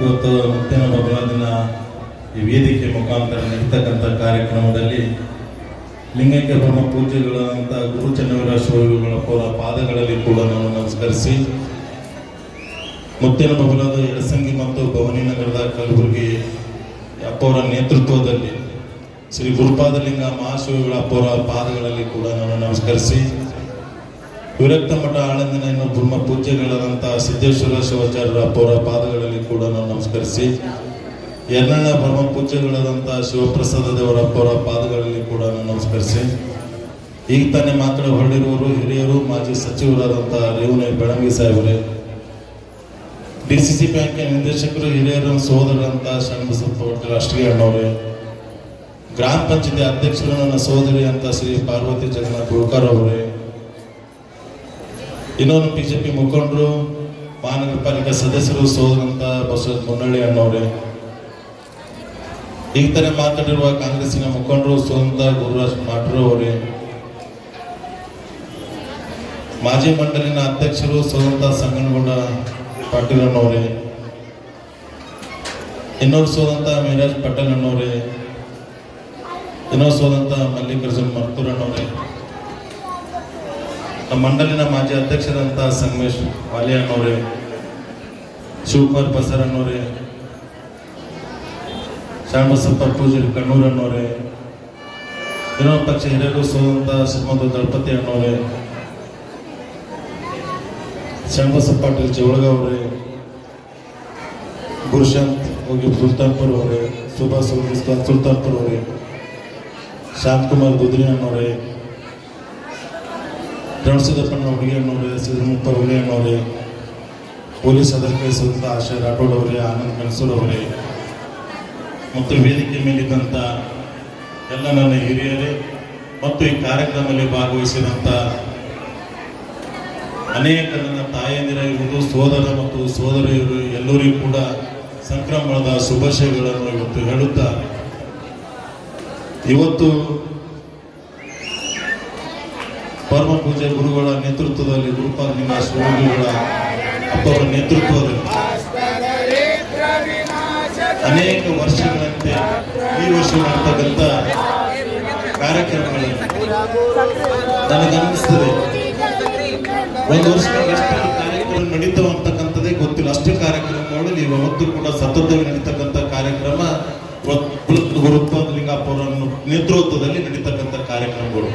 ಇವತ್ತು ಮುತ್ತಿನ ಭಗವಂತನ ಈ ವೇದಿಕೆ ಮುಖಾಂತರ ನಡೀತಕ್ಕಂಥ ಕಾರ್ಯಕ್ರಮದಲ್ಲಿ ಲಿಂಗೈಕ್ಯ ಬ್ರಹ್ಮ ಪೂಜೆಗಳಂತ ಗುರು ಚನ್ನವೀರ ಶಿವಗಳ ಪಾದಗಳಲ್ಲಿ ಕೂಡ ನಾನು ನಮಸ್ಕರಿಸಿ, ಮುತ್ತಿನ ಬಬಲಾದ ಎಡಸಂಗಿ ಮತ್ತು ಭವಾನಿ ನಗರದ ಕಲಬುರಗಿ ಅಪ್ಪವರ ನೇತೃತ್ವದಲ್ಲಿ ಶ್ರೀ ಗುರುಪಾದಲಿಂಗ ಮಹಾಶಿವಗಳ ಅಪ್ಪವರ ಪಾದಗಳಲ್ಲಿ ಕೂಡ ನಾನು ನಮಸ್ಕರಿಸಿ ವಿರಕ್ತ ಮಠ ಆಳಂದಿನ ಬ್ರಹ್ಮ ಪೂಜ್ಯಗಳಾದಂಥ ಸಿದ್ದೇಶ್ವರ ಶಿವಾಚಾರ್ಯರ ಅಪ್ಪರ ಪಾದಗಳಲ್ಲಿ ಕೂಡ ನಾನು ನಮಸ್ಕರಿಸಿ ಎರಡನೇ ಬ್ರಹ್ಮ ಪೂಜ್ಯಗಳಾದಂಥ ಶಿವಪ್ರಸಾದ ದೇವರ ಅಪ್ಪರ ಪಾದಗಳಲ್ಲಿ ಕೂಡ ನಾನು ನಮಸ್ಕರಿಸಿ, ಈಗ ತಾನೇ ಮಾತ್ರ ಹೊರಡಿರುವವರು ಹಿರಿಯರು, ಮಾಜಿ ಸಚಿವರಾದಂಥ ರೇವಣಿ ಬೆಳಂಗಿ ಸಾಹೇಬರೇ, ಡಿ ಸಿ ಸಿ ಬ್ಯಾಂಕಿನ ನಿರ್ದೇಶಕರು, ಹಿರಿಯರ ಸೋದರಂತ ಶರಣಬಸಪ್ಪ ರಾಷ್ಟ್ರೀಯ ಅಣ್ಣವ್ರೆ, ಗ್ರಾಮ ಪಂಚಾಯತಿ ಅಧ್ಯಕ್ಷರು ನನ್ನ ಸಹೋದರಿ ಅಂತ ಶ್ರೀ ಪಾರ್ವತಿ ಜಗನ್ನಾಥ್ ಅವರೇ ಇನ್ನೊಂದು ಬಿ ಜೆ ಪಿ ಮುಖಂಡರು ಮಹಾನಗರ ಪಾಲಿಕೆ ಸದಸ್ಯರು, ಸೋದರಂತ ಬಸವರಾಜ ಮುನ್ನಳ್ಳಿ ಅಣ್ಣವ್ರೆ. ಈ ತಾನೇ ಮಾತಾಡಿರುವ ಕಾಂಗ್ರೆಸ್ಸಿನ ಮುಖಂಡರು ಸೋದಂತ ಗುರುರಾಜ್ ಮಾಟ್ರು ಅವರೇ. ಮಾಜಿ ಮಂಡಳಿನ ಅಧ್ಯಕ್ಷರು ಸೋದಂತ ಸಂಗನಗೌಡ ಪಾಟೀಲ್ ಅಣ್ಣವ್ರೆ. ಇನ್ನೊರು ಸೋದಂತ ಮೇರಾಜ್ ಪಟೇಲ್ ಅಣ್ಣವ್ರೆ. ಇನ್ನೊಂದು ಸೋದಂತ ಮಲ್ಲಿಕಾರ್ಜುನ್ ಮರ್ತೂರ್ ಅಣ್ಣವ್ರೆ. ನಮ್ಮ ಮಂಡಳಿನ ಮಾಜಿ ಅಧ್ಯಕ್ಷರಂತ ಸಂಗಮೇಶ್ ವಾಲೆ ಅಣ್ಣವ್ರೆ ಶಿವಕುಮಾರ್ ಬಸರ್ ಅನ್ನೋರೆ ಶ್ಯಾಮಸಪ್ಪ ಪೂಜಾರಿ ಕಣ್ಣೂರ್ ಅನ್ನೋರೆ ಇನ್ನೊಂದು ಪಕ್ಷ ಹಿರಿಯರು ಸೋದಂತ ಶ್ರೀಮಂತ ದಳಪತಿ ಅನ್ನೋರೆ ಶ್ಯಾಮಬಸಪ್ಪ ಪಾಟೀಲ್ ಜವಳಗ ಅವರೇ, ಗುರುಶಾಂತ್ ಹೋಗಿ ಸುಲ್ತಾನ್ಪುರ್ ಅವರೇ, ಸುಭಾಷ್ ಸುಲ್ತಾನ್ಪುರ್ ಅವರೇ ಶ್ಯಾಮ್ಕುಮಾರ್ ಗುದ್ರಿ ಅಣ್ಣವ್ರೆ ರಣಸಿದ್ದಪ್ಪನ ಹುಡುಗಿ ಅಣ್ಣವ್ರೆ ಸಿದ್ದರಾಮಪ್ಪ ಹುಲಿ ಅಣ್ಣವ್ರೆ ಪೊಲೀಸ್ ಅಧಿಕಾರಿ ಸುತ್ತ ಆಶಾ ರಾಠೋಡ್ ಅವರೇ, ಆನಂದ್ ಕನ್ಸೂರ್ ಅವರೇ, ಮತ್ತು ವೇದಿಕೆ ಮೇಲಿದ್ದಂಥ ಎಲ್ಲ ನನ್ನ ಹಿರಿಯರೇ, ಮತ್ತು ಈ ಕಾರ್ಯಕ್ರಮದಲ್ಲಿ ಭಾಗವಹಿಸಿದಂಥ ಅನೇಕ ನನ್ನ ತಾಯಂದಿರಿರ್ಬೋದು ಸೋದರ ಮತ್ತು ಸೋದರಿಯರು ಎಲ್ಲರಿಗೂ ಕೂಡ ಸಂಕ್ರಮಣದ ಶುಭಾಶಯಗಳನ್ನು ಇವತ್ತು ಹೇಳುತ್ತಾ ಇವತ್ತು ಪರಮ ಪೂಜೆ ಗುರುಗಳ ನೇತೃತ್ವದಲ್ಲಿ ಗುರುಪಾಲಿಂಗ ಸ್ವಾಮಿಗಳ ಅಪ್ಪರ ನೇತೃತ್ವದಲ್ಲಿ ಅನೇಕ ವರ್ಷಗಳಂತೆ ಈ ವರ್ಷ ಮಾಡ್ತಕ್ಕಂಥ ಕಾರ್ಯಕ್ರಮಗಳಲ್ಲಿ ನನಗನ್ನಿಸ್ತದೆ. ಒಂದು ವರ್ಷದಲ್ಲಿ ಎಷ್ಟು ಕಾರ್ಯಕ್ರಮ ನಡೀತಾವ ಅಂತಕ್ಕಂಥದ್ದೇ ಗೊತ್ತಿಲ್ಲ. ಅಷ್ಟು ಕಾರ್ಯಕ್ರಮಗಳು ಇವತ್ತು ಕೂಡ ಸತತವಾಗಿ ನಡೀತಕ್ಕಂಥ ಕಾರ್ಯಕ್ರಮ ಗುರುತ್ವ ನೇತೃತ್ವದಲ್ಲಿ ನಡೀತಕ್ಕಂಥ ಕಾರ್ಯಕ್ರಮಗಳು.